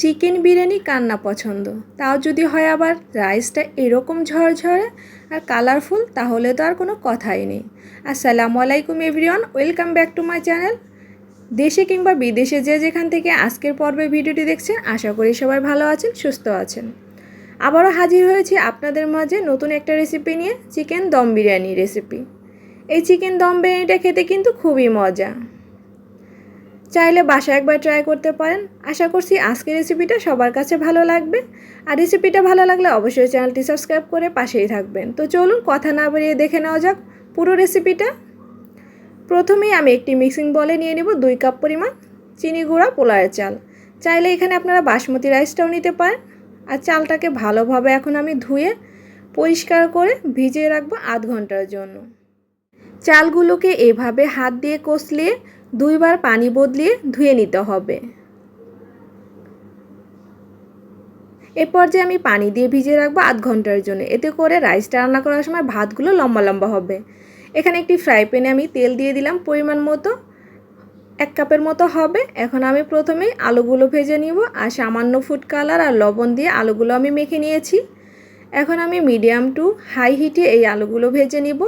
Chicken biryani কার না পছন্দ? তাও যদি হয় আবার রাইসটা এরকম ঝরঝরে আর কালারফুল, তাহলে তো আর কোনো কথাই নেই। আসসালামু আলাইকুম everyone, welcome back to my channel. দেশে কিংবা বিদেশে যে যেখান থেকে আজকের পর্বে ভিডিওটি দেখছেন, আশা করি সবাই ভালো আছেন, সুস্থ আছেন। আবারও হাজির হয়েছি আপনাদের মাঝে নতুন একটা রেসিপি নিয়ে, চিকেন দম বিরিয়ানি রেসিপি এই চিকেন দম বিরিয়ানিটা খেতে কিন্তু খুবই মজা। চাইলে বাসা একবার ট্রাই করতে পারেন। আশা করছি আজকের রেসিপিটা সবার কাছে ভালো লাগবে। আর রেসিপিটা ভালো লাগলে অবশ্যই চ্যানেলটি সাবস্ক্রাইব করে পাশেই থাকবেন। তো চলুন কথা না বেরিয়ে দেখে নেওয়া যাক পুরো রেসিপিটা প্রথমেই আমি একটি মিক্সিং বলে নিয়ে নেব দুই কাপ পরিমাণ চিনি গুঁড়া পোলারের চাল। চাইলে এখানে আপনারা বাসমতি রাইসটাও নিতে পারেন। আর চালটাকে ভালোভাবে এখন আমি ধুয়ে পরিষ্কার করে ভিজিয়ে রাখব আধ ঘণ্টার জন্য। চালগুলোকে এভাবে হাত দিয়ে কষলিয়ে দুইবার পানি বদলিয়ে ধুয়ে নিতে হবে। এ পর্যায়ে আমি পানি দিয়ে ভিজিয়ে রাখব আধ ঘণ্টার জন্য। এতে করে রাইসটা রান্না করার সময় ভাতগুলো লম্বা লম্বা হবে। এখানে একটি ফ্রাই প্যানে আমি তেল দিয়ে দিলাম, পরিমাণ মতো এক কাপের মতো হবে। এখন আমি প্রথমেই আলুগুলো ভেজে নিব আর সামান্য ফুড কালার আর লবণ দিয়ে আলুগুলো আমি মেখে নিয়েছি। এখন আমি মিডিয়াম টু হাই হিটে এই আলুগুলো ভেজে নিব।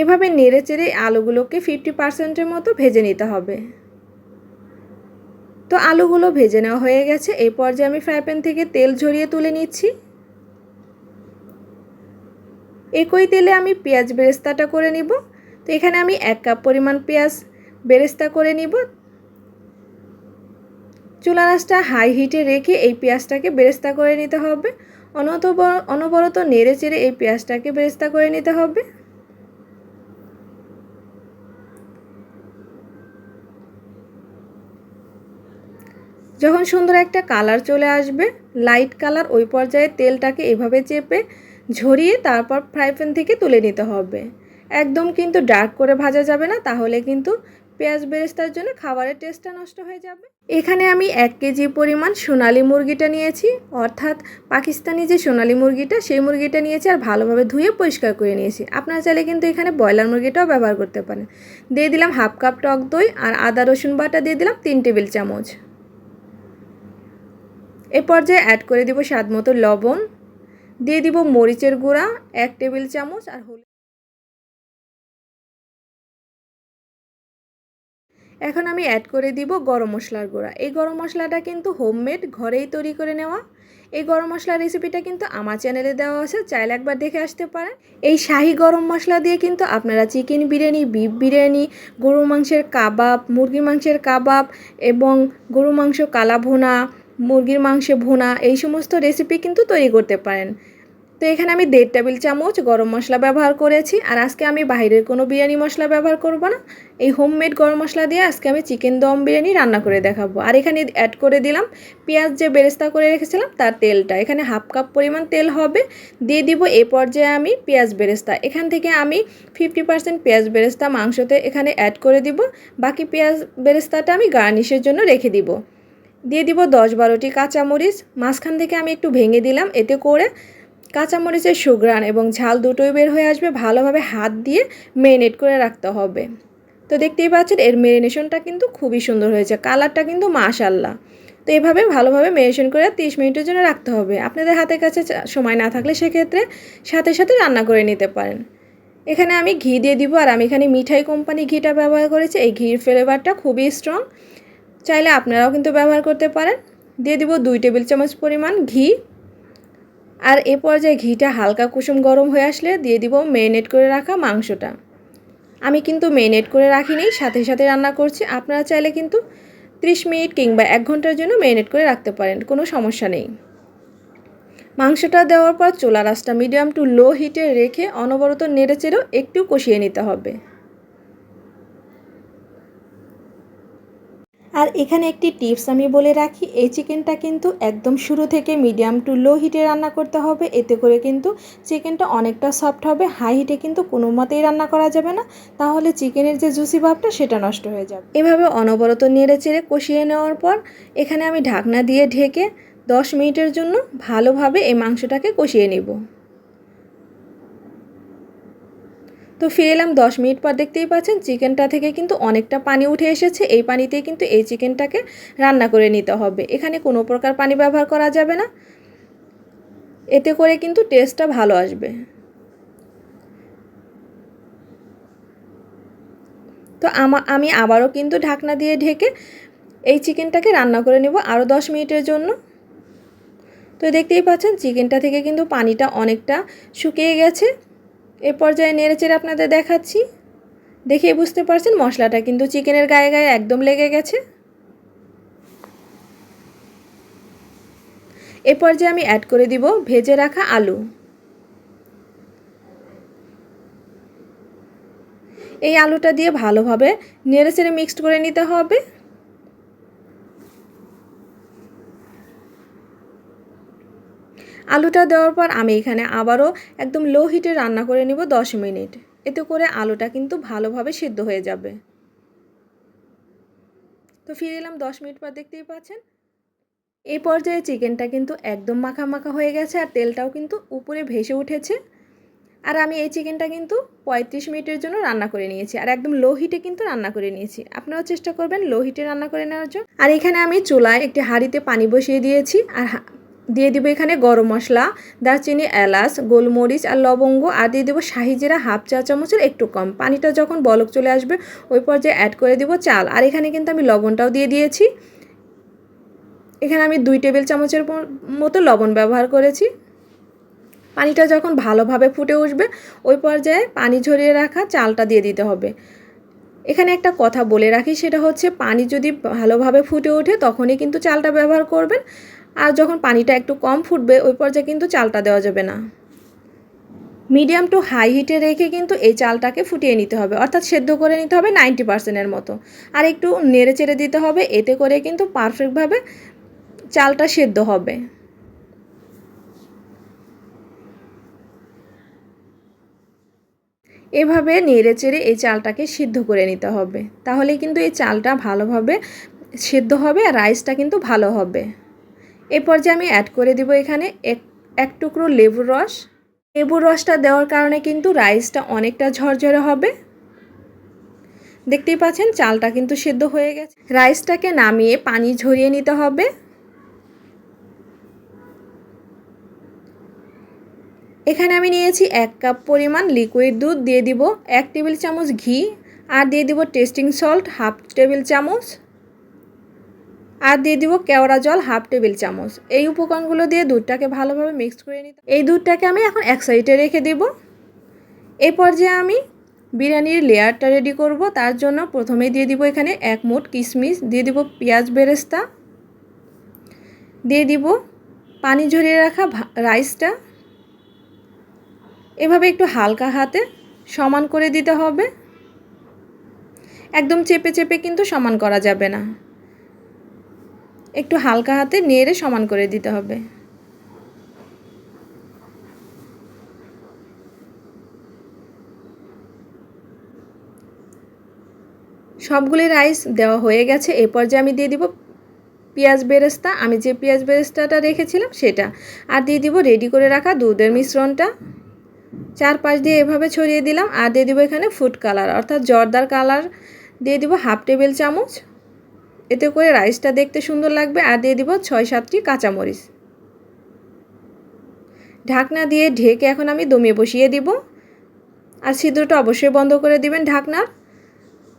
এভাবে নেড়ে চেড়ে আলুগুলোকে ফিফটি পার্সেন্টের মতো ভেজে নিতে হবে। তো আলুগুলো ভেজে নেওয়া হয়ে গেছে। এই পর্যায়ে আমি ফ্রাই প্যান থেকে তেল ঝরিয়ে তুলে নিচ্ছি। একই তেলে আমি পেঁয়াজ বেরেস্তাটা করে নিব। তো এখানে আমি এক কাপ পরিমাণ পেঁয়াজ বেরেস্তা করে নিব। চুলা রাসটা হাই হিটে রেখে এই পেঁয়াজটাকে বেরেস্তা করে নিতে হবে। অনবরত নেড়ে চেড়ে এই পেঁয়াজটাকে বেরেস্তা করে নিতে হবে। যখন সুন্দর একটা কালার চলে আসবে লাইট কালার ওই পর্যায়ে তেলটাকে এভাবে চেপে ঝরিয়ে তারপর ফ্রাই প্যান থেকে তুলে নিতে হবে। একদম কিন্তু ডার্ক করে ভাজা যাবে না, তাহলে কিন্তু পেঁয়াজ বেরেস্তার জন্য খাবারের টেস্টটা নষ্ট হয়ে যাবে। এখানে আমি এক কেজি পরিমাণ সোনালি মুরগিটা নিয়েছি, অর্থাৎ পাকিস্তানি যে সোনালি মুরগিটা, সেই মুরগিটা নিয়েছি আর ভালোভাবে ধুয়ে পরিষ্কার করে নিয়েছি। আপনারা চাইলে কিন্তু এখানে ব্রয়লার মুরগিটাও ব্যবহার করতে পারেন। দিয়ে দিলাম হাফ কাপ টক দই আর আদা রসুন বাটা দিয়ে দিলাম তিন টেবিল চামচ। এ পর্যায়ে অ্যাড করে দিব স্বাদ মতো লবণ, দিয়ে দিব মরিচের গুঁড়া, এক টেবিল চামচ আর হলুদ। এখন আমি অ্যাড করে দিব গরম মশলার গুঁড়া। এই গরম মশলাটা কিন্তু হোমমেড ঘরেই তৈরি করে নেওয়া। এই গরম মশলার রেসিপিটা কিন্তু আমার চ্যানেলে দেওয়া আছে, চাইলে একবার দেখে আসতে পারেন। এই শাহি গরম মশলা দিয়ে কিন্তু আপনারা চিকেন বিরিয়ানি বিফ বিরিয়ানি গরু মাংসের কাবাব, মুরগির মাংসের কাবাব এবং গরু মাংস কালা ভুনা মুরগির মাংসে ভুনা, এই সমস্ত রেসিপি কিন্তু তৈরি করতে পারেন। তো এখানে আমি দেড় টেবিল চামচ গরম মশলা ব্যবহার করেছি। আর আজকে আমি বাইরের কোনো বিরিয়ানি মশলা ব্যবহার করব না। এই হোমমেড গরম মশলা দিয়ে আজকে আমি চিকেন দম বিরিয়ানি রান্না করে দেখাবো। আর এখানে অ্যাড করে দিলাম পেঁয়াজ যে বেরেস্তা করে রেখেছিলাম, তার তেলটা। এখানে হাফ কাপ পরিমাণ তেল হবে। দিয়ে দিব এ পর্যায়ে আমি পেঁয়াজ বেরেস্তা। এখান থেকে আমি ফিফটি পার্সেন্ট পেঁয়াজ বেরেস্তা মাংসতে এখানে অ্যাড করে দিব। বাকি পেঁয়াজ বেরেস্তাটা আমি গার্নিশের জন্য রেখে দিব। দিয়ে দিব দশ বারোটি কাঁচামরিচ। মাঝখান থেকে আমি একটু ভেঙে দিলাম, এতে করে কাঁচামরিচের সুগ্রান এবং ঝাল দুটোই বের হয়ে আসবে। ভালোভাবে হাত দিয়ে মেরিনেট করে রাখতে হবে। তো দেখতেই পাচ্ছেন, এর মেরিনেশনটা কিন্তু খুবই সুন্দর হয়েছে। কালারটা কিন্তু মাশাল্লাহ। তো এভাবে ভালোভাবে মেরিনেশন করে তিরিশ মিনিটের জন্য রাখতে হবে। আপনাদের হাতের কাছে সময় না থাকলে সেক্ষেত্রে সাথে সাথে রান্না করে নিতে পারেন। এখানে আমি ঘি দিয়ে দিব, আর আমি এখানে মিঠাই কোম্পানি ঘিটা ব্যবহার করেছি। এই ঘির ফ্লেভারটা খুবই স্ট্রং চাইলে আপনারাও কিন্তু ব্যবহার করতে পারেন। দিয়ে দিব দুই টেবিল চামচ পরিমাণ ঘি। আর এ পর্যায়ে ঘিটা হালকা কুসুম গরম হয়ে আসলে দিয়ে দিব মেরিনেট করে রাখা মাংসটা। আমি কিন্তু মেরিনেট করে রাখিনি, সাথে সাথে রান্না করছি। আপনারা চাইলে কিন্তু ত্রিশ মিনিট কিংবা এক ঘণ্টার জন্য মেরিনেট করে রাখতে পারেন, কোনো সমস্যা নেই। মাংসটা দেওয়ার পর চোলা রাসটা মিডিয়াম টু লো হিটে রেখে অনবরত নেড়ে চেড়েও একটু কষিয়ে নিতে হবে। আর এখানে একটি টিপস আমি বলে রাখি, এই চিকেনটা কিন্তু একদম শুরু থেকে মিডিয়াম টু লো হিটে রান্না করতে হবে। এতে করে কিন্তু চিকেনটা অনেকটা সফট হবে, হাই হিটে কিন্তু কোনো মতেই রান্না করা যাবে না। তাহলে চিকেনের যে জুসি ভাবটা, সেটা নষ্ট হয়ে যাবে। এভাবে অনবরত নেড়ে চেড়ে কষিয়ে নেওয়ার পর, এখানে আমি ঢাকনা দিয়ে ঢেকে দশ মিনিটের জন্য ভালোভাবে এই মাংসটাকে কষিয়ে নেব। তো ফিরে এলাম দশ মিনিট পর দেখতেই পাচ্ছেন চিকেনটা থেকে কিন্তু অনেকটা পানি উঠে এসেছে। এই পানিতেই কিন্তু এই চিকেনটাকে রান্না করে নিতে হবে। এখানে কোনো প্রকার পানি ব্যবহার করা যাবে না। এতে করে কিন্তু টেস্টটা ভালো আসবে। তো আমা, আমি আবারও কিন্তু ঢাকনা দিয়ে ঢেকে এই চিকেনটাকে রান্না করে নেব আরও দশ মিনিটের জন্য। তো দেখতেই পাচ্ছেন চিকেনটা থেকে কিন্তু পানিটা অনেকটা শুকিয়ে গেছে। এ পর্যায়ে নেড়ে চেড়ে আপনাদের দেখাচ্ছি। দেখেই বুঝতে পারছেন মশলাটা কিন্তু চিকেনের গায়ে গায়ে একদম লেগে গেছে। এ পর্যায়ে আমি অ্যাড করে দিব ভেজে রাখা আলু। এই আলুটা দিয়ে ভালোভাবে নেড়ে চেড়ে মিক্সড করে নিতে হবে। আলুটা দেওয়ার পর আমি এখানে আবারও একদম লো হিটে রান্না করে নিব দশ মিনিট। এতে করে আলুটা কিন্তু ভালোভাবে সিদ্ধ হয়ে যাবে। তো ফিরে এলাম দশ মিনিট পর দেখতেই পাচ্ছেন, এই পর্যায়ে চিকেনটা কিন্তু একদম মাখা মাখা হয়ে গেছে আর তেলটাও কিন্তু উপরে ভেসে উঠেছে। আর আমি এই চিকেনটা কিন্তু পঁয়ত্রিশ মিনিটের জন্য রান্না করে নিয়েছি আর একদম লো হিটে কিন্তু রান্না করে নিয়েছি। আপনারাও চেষ্টা করবেন লো হিটে রান্না করে নেওয়ার জন্য। আর এখানে আমি চুলায় একটি হাঁড়িতে পানি বসিয়ে দিয়েছি আর দিয়ে দিব এখানে গরম মশলা, দারচিনি, এলাচ, গোলমরিচ আর লবঙ্গ, আর দিয়ে দেবো শাহি জিরা হাফ চা চামচের একটু কম। পানিটা যখন বলক চলে আসবে, ওই পর্যায়ে অ্যাড করে দিব চাল। আর এখানে কিন্তু আমি লবণটাও দিয়ে দিয়েছি। এখানে আমি দুই টেবিল চামচের মতো লবণ ব্যবহার করেছি। পানিটা যখন ভালোভাবে ফুটে উঠবে, ওই পর্যায়ে পানি ঝরিয়ে রাখা চালটা দিয়ে দিতে হবে। এখানে একটা কথা বলে রাখি, সেটা হচ্ছে পানি যদি ভালোভাবে ফুটে ওঠে, তখনই কিন্তু চালটা ব্যবহার করবেন। আর যখন পানিটা একটু কম ফুটবে, ওই পর্যায়ে কিন্তু চালটা দেওয়া যাবে না। মিডিয়াম টু হাই হিটে রেখে কিন্তু এই চালটাকে ফুটিয়ে নিতে হবে। অর্থাৎ সেদ্ধ করে নিতে হবে নাইনটি পার্সেন্টের মতো। আর একটু নেড়ে চেড়ে দিতে হবে, এতে করে কিন্তু পারফেক্টভাবে চালটা সেদ্ধ হবে। এভাবে নেড়ে চেড়ে এই চালটাকে সিদ্ধ করে নিতে হবে। তাহলে কিন্তু এই চালটা ভালোভাবে সেদ্ধ হবে আর রাইসটা কিন্তু ভালো হবে। এ পর্যায়ে আমি অ্যাড করে দিব এখানে এক এক টুকরো লেবুর রস। লেবুর রসটা দেওয়ার কারণে কিন্তু রাইসটা অনেকটা ঝরঝরে হবে। দেখতেই পাচ্ছেন, চালটা কিন্তু সেদ্ধ হয়ে গেছে। রাইসটাকে নামিয়ে পানি ঝরিয়ে নিতে হবে। এখানে আমি নিয়েছি এক কাপ পরিমাণ লিকুইড দুধ। দিয়ে দিব এক টেবিল চামচ ঘি। আর দিয়ে দিব টেস্টিং সল্ট হাফ টেবিল চামচ আর দিয়ে দিব কেওড়া জল হাফ টেবিল চামচ। এই উপকরণগুলো দিয়ে দুধটাকে ভালোভাবে মিক্স করে নিতে এই দুধটাকে আমি এখন এক সাইডে রেখে দেব। এই পর্যায়ে আমি বিরিয়ানির লেয়ারটা রেডি করব। তার জন্য প্রথমেই দিয়ে দিব এখানে এক মুঠ কিশমিশ দিয়ে দিব পেঁয়াজ বেরেস্তা, দিয়ে দিব পানি ঝরিয়ে রাখা রাইসটা। এভাবে একটু হালকা হাতে সমান করে দিতে হবে। একদম চেপে চেপে কিন্তু সমান করা যাবে না। একটু হালকা হাতে নেড়ে সমান করে দিতে হবে। সবগুলি রাইস দেওয়া হয়ে গেছে। এ পর্যায়ে আমি দিয়ে দিব পেঁয়াজ বেরেস্তা, আমি যে পেঁয়াজ বেরেস্তাটা রেখেছিলাম সেটা। আর দিয়ে দিব রেডি করে রাখা দুধের মিশ্রণটা। চার পাশ দিয়ে এভাবে ছড়িয়ে দিলাম। আর দিয়ে দিব এখানে ফুড কালার অর্থাৎ জর্দার কালার দিয়ে দিব হাফ টেবিল চামচ। এতে করে রাইসটা দেখতে সুন্দর লাগবে। আর দিয়ে দিব ছয় সাতটি কাঁচামরিচ। ঢাকনা দিয়ে ঢেকে এখন আমি দমিয়ে বসিয়ে দিব। আর ছিদ্রটা অবশ্যই বন্ধ করে দিবেন ঢাকনার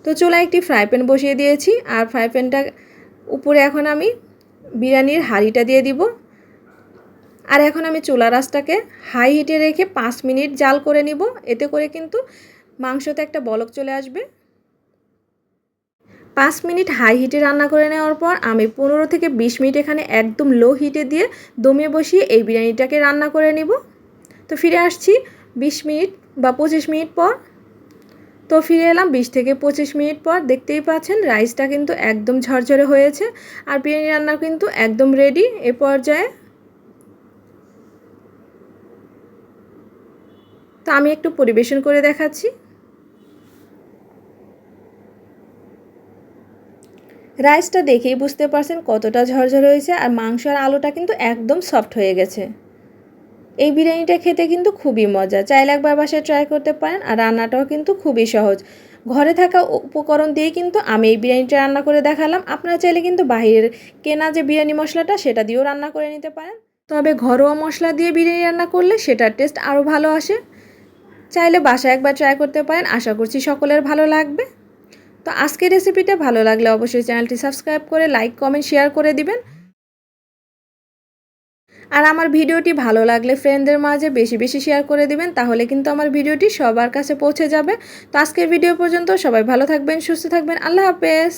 তো চুলায় একটি ফ্রাই প্যান বসিয়ে দিয়েছি। আর ফ্রাই প্যানটা উপরে এখন আমি বিরিয়ানির হাঁড়িটা দিয়ে দিব। আর এখন আমি চুলা রাসটাকে হাই হিটে রেখে পাঁচ মিনিট জাল করে নিব। এতে করে কিন্তু মাংসতে একটা বলক চলে আসবে। পাঁচ মিনিট হাই হিটে রান্না করে নেওয়ার পর আমি পনেরো থেকে বিশ মিনিট এখানে একদম লো হিটে দিয়ে দমে বসিয়ে এই বিরিয়ানিটাকে রান্না করে নিব। তো ফিরে আসছি বিশ মিনিট বা পঁচিশ মিনিট পর। তো ফিরে এলাম বিশ থেকে পঁচিশ মিনিট পর। দেখতেই পাচ্ছেন রাইসটা কিন্তু একদম ঝরঝরে হয়েছে আর বিরিয়ানি রান্না কিন্তু একদম রেডি এ পর্যায়ে। তো আমি একটু পরিবেশন করে দেখাচ্ছি। রাইসটা দেখেই বুঝতে পারছেন কতটা ঝরঝর হয়েছে আর মাংস আর আলুটা কিন্তু একদম সফট হয়ে গেছে। এই বিরিয়ানিটা খেতে কিন্তু খুবই মজা। চাইলে একবার বাসায় ট্রাই করতে পারেন আর রান্নাটাও কিন্তু খুবই সহজ। ঘরে থাকা উপকরণ দিয়ে কিন্তু আমি এই বিরিয়ানিটা রান্না করে দেখালাম। আপনারা চাইলে কিন্তু বাহিরের কেনা যে বিরিয়ানি মশলাটা, সেটা দিয়েও রান্না করে নিতে পারেন। তবে ঘরোয়া মশলা দিয়ে বিরিয়ানি রান্না করলে সেটার টেস্ট আরও ভালো আসে। চাইলে বাসায় একবার ট্রাই করতে পারেন। আশা করছি সকলের ভালো লাগবে। তো আজকের রেসিপিটা ভালো লাগলে অবশ্যই চ্যানেলটি সাবস্ক্রাইব করে লাইক, কমেন্ট, শেয়ার করে দিবেন। আর আমার ভিডিওটি ভালো লাগলে ফ্রেন্ডদের মাঝে বেশি বেশি শেয়ার করে দিবেন, তাহলে কিন্তু আমার ভিডিওটি সবার কাছে পৌঁছে যাবে। তো আজকের ভিডিও পর্যন্ত সবাই ভালো থাকবেন, সুস্থ থাকবেন, আল্লাহ হাফেজ।